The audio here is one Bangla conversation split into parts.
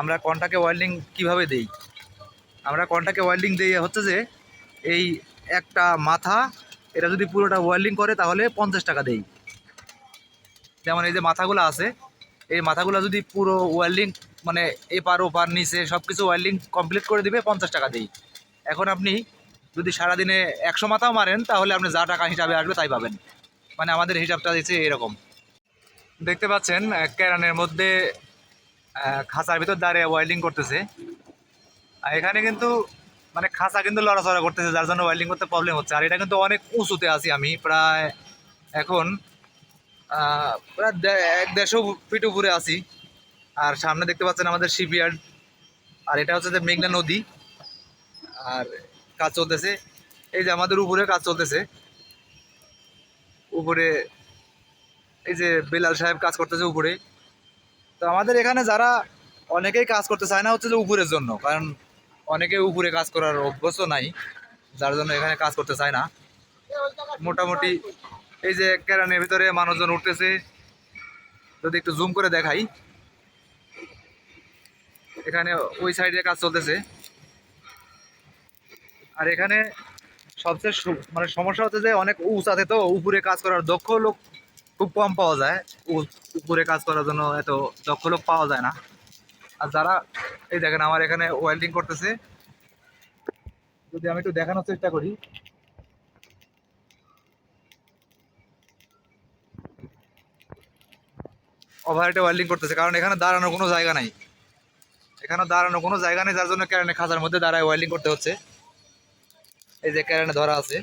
আমরা কন্টাকে ওয়েল্ডিং কীভাবে দেই? আমরা কন্টাকে ওয়েল্ডিং দিই হচ্ছে যে, এই একটা মাথা, এটা যদি পুরোটা ওয়েল্ডিং করে তাহলে পঞ্চাশ টাকা দেই। যেমন এই যে মাথাগুলো আছে, এই মাথাগুলো যদি পুরো ওয়েল্ডিং মানে এপার ওপার, নিচে সব কিছু ওয়েল্ডিং কমপ্লিট করে দিবে, পঞ্চাশ টাকা দেই। এখন আপনি যদি সারাদিনে একশো মাথাও মারেন, তাহলে আপনি যা টাকা হিসাবে আসবে তাই পাবেন। মানে আমাদের হিসাবটা দিচ্ছে এরকম। দেখতে পাচ্ছেন ক্যারানের মধ্যে খাঁচার ভিতর দাঁড়িয়ে ওয়েল্ডিং করতেছে। আর এখানে কিন্তু মানে খাঁচা কিন্তু লড়াচড়া করতেছে, যার জন্য ওয়েল্ডিং করতে প্রবলেম হচ্ছে। আর এটা কিন্তু অনেক উঁচুতে আছি আমি, প্রায় এখন প্রায় এক দেড়শো ফিট উপরে আছি। আর সামনে দেখতে পাচ্ছেন আমাদের শিপইয়ার্ড আর এটা হচ্ছে যে মেঘনা নদী। আর কাজ চলতেছে। এই যে আমাদের উপরে কাজ চলতেছে। উপরে এই যে বেলাল সাহেব কাজ করতেছে উপরে। তো আমাদের এখানে যারা অনেকেই কাজ করতে চায় না হচ্ছে যে উপরের জন্য, কারণ অনেকে উপরে কাজ করার অভ্যস্ত নাই, যার জন্য এখানে কাজ করতে চায় না। মোটামুটি এই যে ক্যারানের ভিতরে মানুষজন উঠতেছে, যদি একটু জুম করে দেখাই। এখানে ওই সাইডে কাজ চলতেছে। আর এখানে সবচেয়ে মানে সমস্যা হচ্ছে যে অনেক উঁচাতে তো, উপরে কাজ করার দক্ষ লোক খুব কম পাওয়া যায়। উপরে কাজ করার জন্য এত দক্ষ লোক পাওয়া যায় না। আর যারা, এই দেখেন আমার এখানে ওয়েল্ডিং করতেছে। যদি আমি একটু দেখানোর চেষ্টা করি। ওভারহেডে ওয়েল্ডিং করতেছে, কারণ এখানে দাঁড়ানোর কোনো জায়গা নাই। এখানে দাঁড়ানোর কোনো জায়গা নেই, যার জন্য ক্যারেনে খাঁচার মধ্যে দাঁড়ায় ওয়েল্ডিং করতে হচ্ছে। এই যে ক্যারেনে ধরা আছে।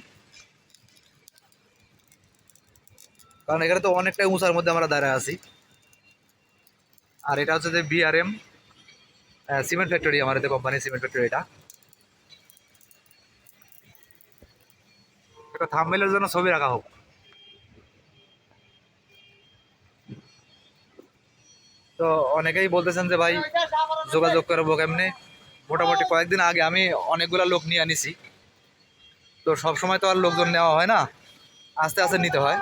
কারণ এখানে তো অনেকটাই উঁচার মধ্যে আমরা দাঁড়ায় আছি। আর এটা হচ্ছে যে বিআরএম সিমেন্ট ফ্যাক্টরি এতে কোম্পানি সিমেন্ট ফ্যাক্টরি এটা। একটা থামমেলের জন্য ছবি রাখা হোক। তো অনেকেই বলতেছেন যে ভাই, যোগাযোগ করব কেমনে? মোটামুটি কয়েকদিন আগে আমি অনেকগুলা লোক নিয়ে আনিছি। তো সব সময় তো আর লোকজন নেওয়া হয় না। আস্তে আস্তে নিতে হয়।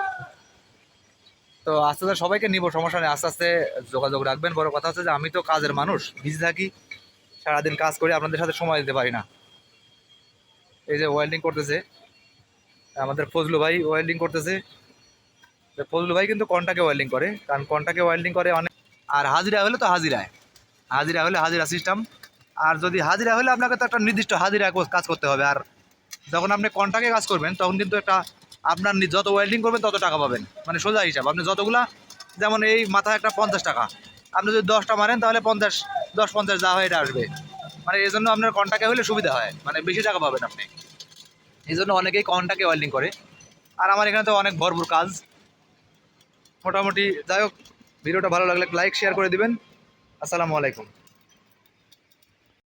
তো আস্তে আস্তে সবাইকে নিব, সমস্যা নেই। আস্তে আস্তে যোগাযোগ রাখবেন। বড় কথা হচ্ছে যে আমি তো কাজের মানুষ, বিজি থাকি, সারাদিন কাজ করি, আপনাদের সাথে সময় দিতে পারি না। এই যে ওয়েল্ডিং করতেছে, আমাদের ফজলু ভাই ওয়েল্ডিং করতেছে। ফজলু ভাই কিন্তু কন্টাকে ওয়েল্ডিং করে, কারণ কন্টাকে ওয়েল্ডিং করে অনেক আর হাজিরা হলে তো হাজিরায়। হাজিরা হলে হাজিরা সিস্টেম আর যদি হাজিরা হলে আপনাকে তো একটা নির্দিষ্ট হাজিরা কাজ করতে হবে। আর যখন আপনি কন্টাকে কাজ করবেন, তখন কিন্তু একটা আপনার যত ওয়েল্ডিং করবেন, তত টাকা পাবেন। মানে সোজা হিসাব। আপনি যতগুলা, যেমন এই মাথায় একটা পঞ্চাশ টাকা। আপনি যদি দশটা মারেন, তাহলে পঞ্চাশ, দশ, পঞ্চাশ যা হয় এটা আসবে। মানে এই জন্য আপনার কন্টাকে হলে সুবিধা হয়। মানে বেশি টাকা পাবেন আপনি। এই জন্য অনেকেই কন্টাকে ওয়েল্ডিং করে। আর আমার এখানে তো অনেক ভরপুর কাজ। মোটামুটি যাই হোক, ভিডিওটা ভালো লাগলে লাইক শেয়ার করে দিবেন। আসসালামু আলাইকুম।